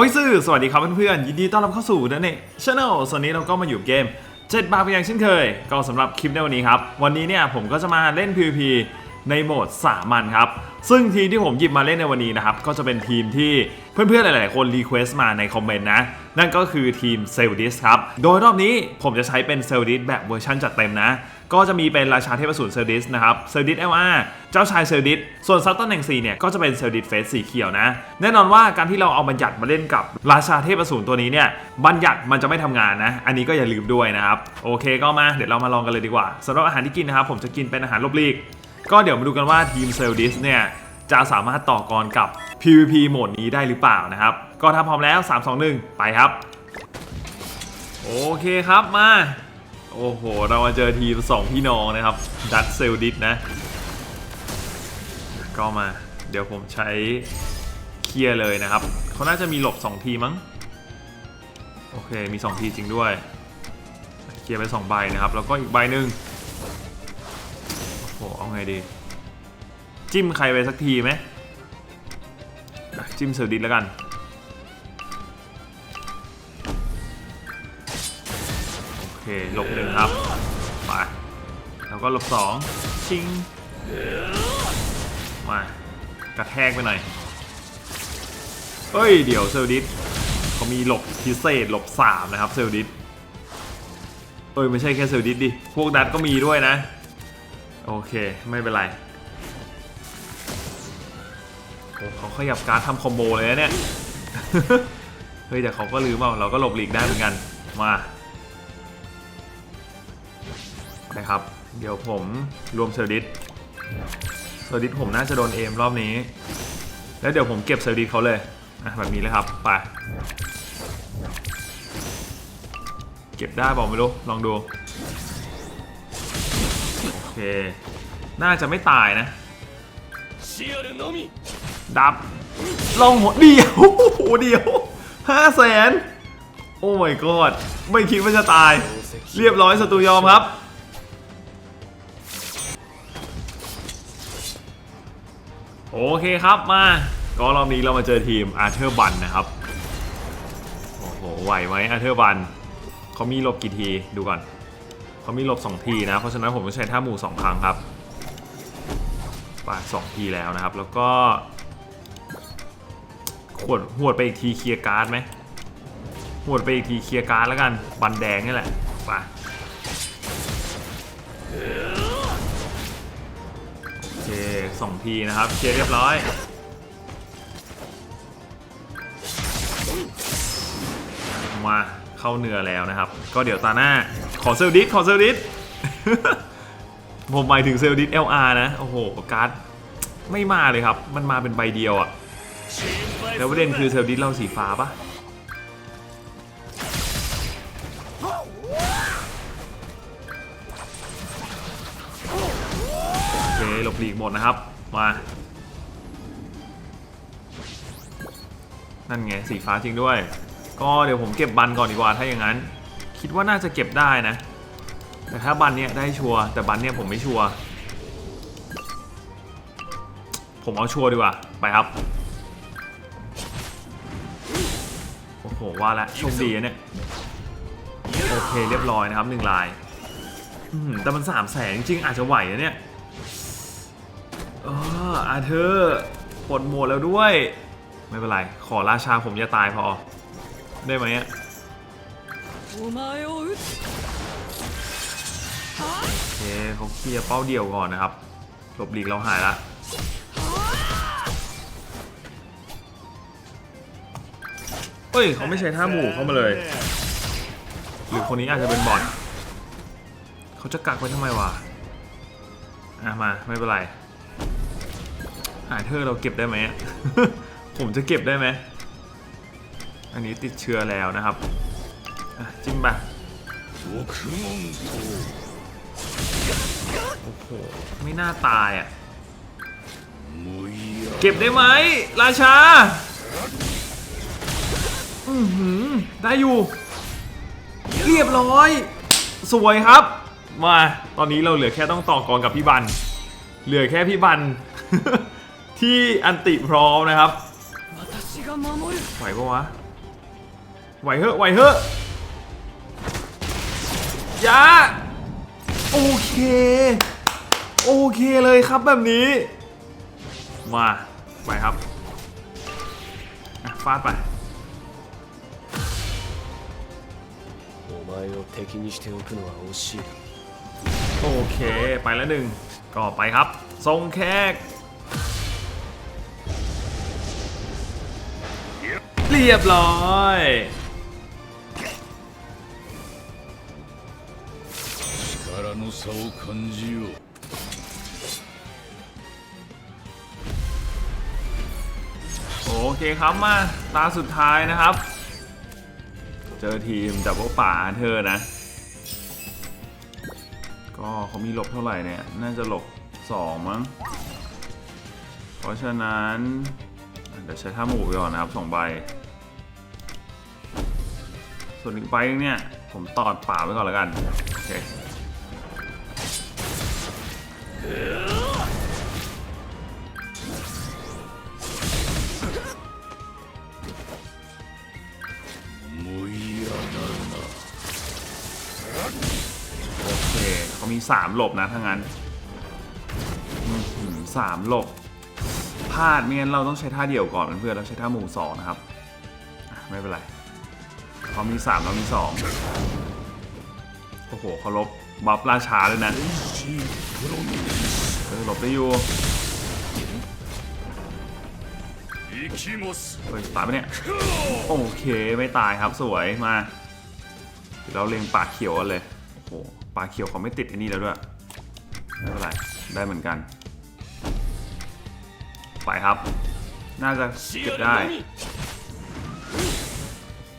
อ้ยซื่อสวัสดีครับเพื่อนๆ ยินดีต้อนรับเข้าสู่นั่นเองช anel ส่วนนี้เราก็มาอยู่เกม 7 บาทเพียงเช่นเคย ก็สำหรับคลิปในวันนี้ครับ วันนี้เนี่ยผมก็จะมาเล่น PVP ในโหมดสามัญครับ ซึ่งทีมที่ผมหยิบมาเล่นในวันนี้นะครับ ก็จะเป็นทีมที่เพื่อนๆ หลายๆ คนรีเควสต์มาในคอมเมนต์นะ นั่นก็คือทีมเซลดิสครับ โดยรอบนี้ผมจะใช้เป็นเซลดิสแบบเวอร์ชันจัดเต็มนะ ก็จะมีเป็นราชาเทพอสูรเซลดิสนะครับเซลดิสเอลอาเจ้าชายเซลดิสส่วนซัตตอนแห่ง4เนี่ยก็จะเป็นเซลดิสเฟสสีเขียวนะ แน่นอนว่าการที่เราเอาบัญญัติมาเล่นกับราชาเทพอสูรตัวนี้เนี่ยบัญญัติมันจะไม่ทำงานนะ อันนี้ก็อย่าลืมด้วยนะครับโอเคก็มาเดี๋ยวเรามาลองกันเลยดีกว่าสำหรับอาหารที่กินนะครับผมจะกินเป็นอาหารลบลีกก็เดี๋ยวมาดูกันว่าทีมเซลดิสเนี่ยจะสามารถต่อกรกับ PVP โหมดนี้ได้หรือเปล่านะครับ ก็ถ้าพร้อมแล้ว 3 2 1 ไปครับ โอเคครับมา โอ้โห เรามาเจอทีม2พี่น้องนะครับ ดัตเซลดิสนะ ก็มา เดี๋ยวผมใช้เคลียร์เลยนะครับ เขาน่าจะมีหลบ 2 ทีมั้ง โอเค มี 2 ทีจริงด้วย เคลียร์ไป 2 ใบนะครับ แล้วก็อีกใบหนึ่งโอ้โห เอาไงดี จิ้มใครไปสักทีไหม จิ้มเซอร์ดิสแล้วกัน หลบหนึ่งครับไปแล้วก็หลบสองชิงมากระแทกไปหน่อยเฮ้ย เดี๋ยวเซลดิสเขามีหลบพิเศษหลบสามนะครับเซลดิสเอ้ย ไม่ใช่แค่เซลดิสดิ พวกดัตก็มีด้วยนะ โอเค ไม่เป็นไรเขาขยับการทำคอมโบเลยนะเนี่ย เฮ้ย แต่เขาก็ลืมเอาเราก็หลบหลีกได้เหมือนกัน มาะครับ เดี๋ยวผมรวมเซอร์ดิสเซอร์ดิสผมน่าจะโดนเอมรอบนี้ แล้วเดี๋ยวผมเก็บเซอร์ดิสเขาเลยแบบนี้เลยครับ ไป เก็บได้บอกไม่รู้ลองดู โอเค น่าจะไม่ตายนะ ดับ ลองหัวเดียวเดียวห้าแสนโอ้ my god ไม่คิดว่าจะตาย เรียบร้อยศัตรูยอมครับ โอเคครับมา ก็รอบนี้เรามาเจอทีมอาร์เธอร์บันนะครับ โอ้โห ไหวไหมอาร์เธอร์บันเขามีลบกี่ทีดูก่อนเขามีลบ 2 ทีนะ เพราะฉะนั้นผมต้องใช้ท่าหมู่ 2 ครั้งครับปาด2ทีแล้วนะครับ แล้วก็ขวดหวดไปอีกทีเคลียร์การ์ดไหมหวดไปอีกทีเคลียร์การ์ดแล้วกัน บันแดงนี่แหละไป สองทีนะครับเคลียร์เรียบร้อยมาเข้าเนื้อแล้วนะครับ ก็เดี๋ยวตาหน้าขอเซลดิสขอเซลดิสผมหมายถึงเซลดิส LR นะ โอ้โห การ์ดไม่มาเลยครับ มันมาเป็นใบเดียวอะแล้วประเด็นคือเซลดิสเราสีฟ้าปะ หลบหลีกหมดนะครับ มา นั่นไงสีฟ้าจริงด้วย ก็เดี๋ยวผมเก็บบันก่อนดีกว่าถ้าอย่างนั้น คิดว่าน่าจะเก็บได้นะ แต่ถ้าบันเนี่ยได้ชัวร์แต่บันเนี่ยผมไม่ชัวร์ผมเอาชัวร์ดีกว่าไปครับโอ้โหว่าแล้วโชคดีนะเนี่ยโอเคเรียบร้อยนะครับหนึ่งลายแต่มันสามแสนจริงๆอาจจะไหวนะเนี่ย อออาเธอร์ปลดโหมดแล้วด้วย ไม่เป็นไร ขอราชาผมอย่าตายพอ ได้ไหมอะโอเคเขาเคลียร์เป้าเดียวก่อนนะครับ หลบหลีกเราหายละเฮ้ยเขาไม่ใช่ท่าหมู่เข้ามาเลย หรือคนนี้อาจจะเป็นบอทเขาจะกักไว้ทำไมวะอะมาไม่เป็นไร หาเธอเราเก็บได้ไหม ผมจะเก็บได้ไหม อันนี้ติดเชื้อแล้วนะครับจิ้มไปโอ้โห ไม่น่าตายอะ เก็บได้ไหม ราชา อือหือ ได้อยู่ เรียบร้อย สวยครับ มา ตอนนี้เราเหลือแค่ต้องต่อกรกับพี่บัน เหลือแค่พี่บัน ที่อันติพร้อมนะครับไหวปะวะไหวเหอะไหวเหอะยะโอเค โอเคเลยครับแบบนี้ มาไปครับฟาดไปโอเค ไปแล้วหนึ่งก็ไปครับทรงแขก รียบร้อย 力の差を感じよう โอเคครับมาตาสุดท้ายนะครับ เจอทีมดับเบิลป่าเธอนะ ก็เขามีหลบเท่าไหร่เนี่ย น่าจะหลบ 2 มั้ง เพราะฉะนั้น เดี๋ยวใช้ท่าหมู่ไปก่อนนะครับสองใบ ส่วนอีกไปเนี่ย ผมตอดป่าไว้ก่อนแล้วกันโอเคเขามีสามหลบนะถ้างั้นสามหลบพลาดไม่งั้นเราต้องใช้ท่าเดี่ยวก่อนเพื่อนเราใช้ท่าหมู่สองนะครับ ไม่เป็นไร เขามีสามเรามีสองโอ้โหเขาลบบัฟราชาเลยนะเออหลบได้อยู่เฮ้ยตายไปเนี่ย โอเค ไม่ตายครับสวยมาเราเล็งปากเขียวเลย โอ้โหปากเขียวเขาไม่ติดไอ้นี่แล้วด้วย ไม่เป็นไร ได้เหมือนกัน ไปครับ น่าจะเก็บได้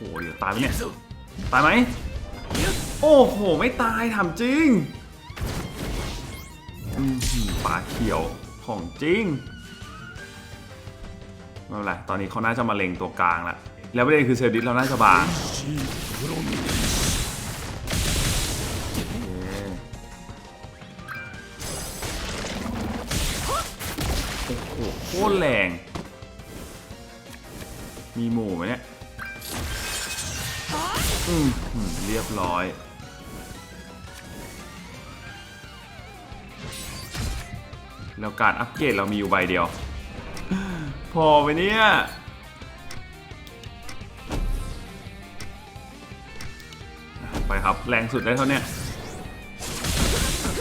หเดี๋ยวตายไหมเนี่ยตายไหมโอ้โห ไม่ตายทำจริงอืมปลาเขียวของจริงไม่เป็นไรตอนนี้เขาน่าจะมาเล็งตัวกลางแล้วแล้วประเด็นคือเซลดิสเราน่าจะบางโอ้โหโคตรแรง มีหมู่ไหมเนี่ย เรียบร้อยแล้วการอัปเกรดเรามีอยู่ใบเดียว พอไปเนี่ยไปครับแรงสุดได้เท่านี้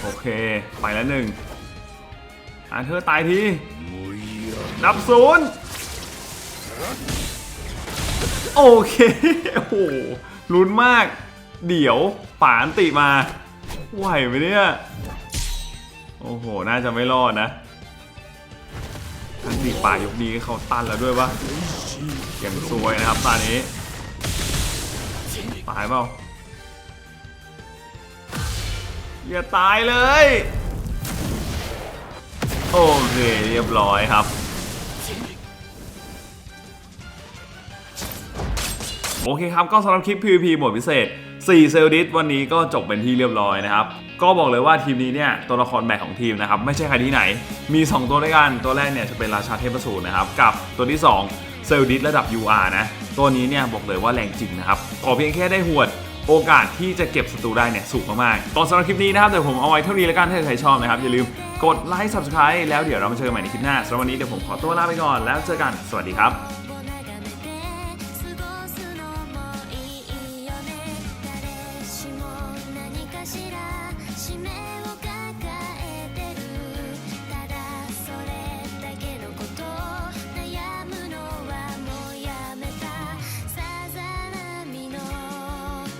โอเค ไปแล้วหนึ่งอาเธอตายทีดับศูนย์โอเคโอ้ ลุ้นมาก เดี๋ยวป่านติมา ไหวไหมเนี่ย โอ้โห น่าจะไม่รอดนะอันติป่ายกนี้เขาตันแล้วด้วยปะอย่างซวยนะครับตอนนี้ตายเปล่าอย่าตายเลย โอเค เรียบร้อยครับ โอเคครับก็สำหรับคลิป PVP หมวดพิเศษ 4 เซลดิสวันนี้ก็จบเป็นที่เรียบร้อยนะครับ ก็บอกเลยว่าทีมนี้เนี่ยตัวละครแบกของทีมนะครับไม่ใช่ใครที่ไหน มี 2 ตัวด้วยกัน ตัวแรกเนี่ยจะเป็นราชาเทพสูรนะครับ กับตัวที่ 2 เซลดิสระดับ UR นะ ตัวนี้เนี่ยบอกเลยว่าแรงจริงนะครับ ขอเพียงแค่ได้หวดโอกาสที่จะเก็บศัตรูได้เนี่ยสูงมากๆตอนสำหรับคลิปนี้นะครับเดี๋ยวผมเอาไว้เท่านี้แล้วกันถ้าใครชอบนะครับอย่าลืมกดไลค์ subscribe แล้วเดี๋ยวเรามาเจอกันใหม่ในคลิปหน้าสำหรับวันนี้เดี๋ยวผมขอตัวลาไปก่อนแล้วเจอกันสวัสดีครับ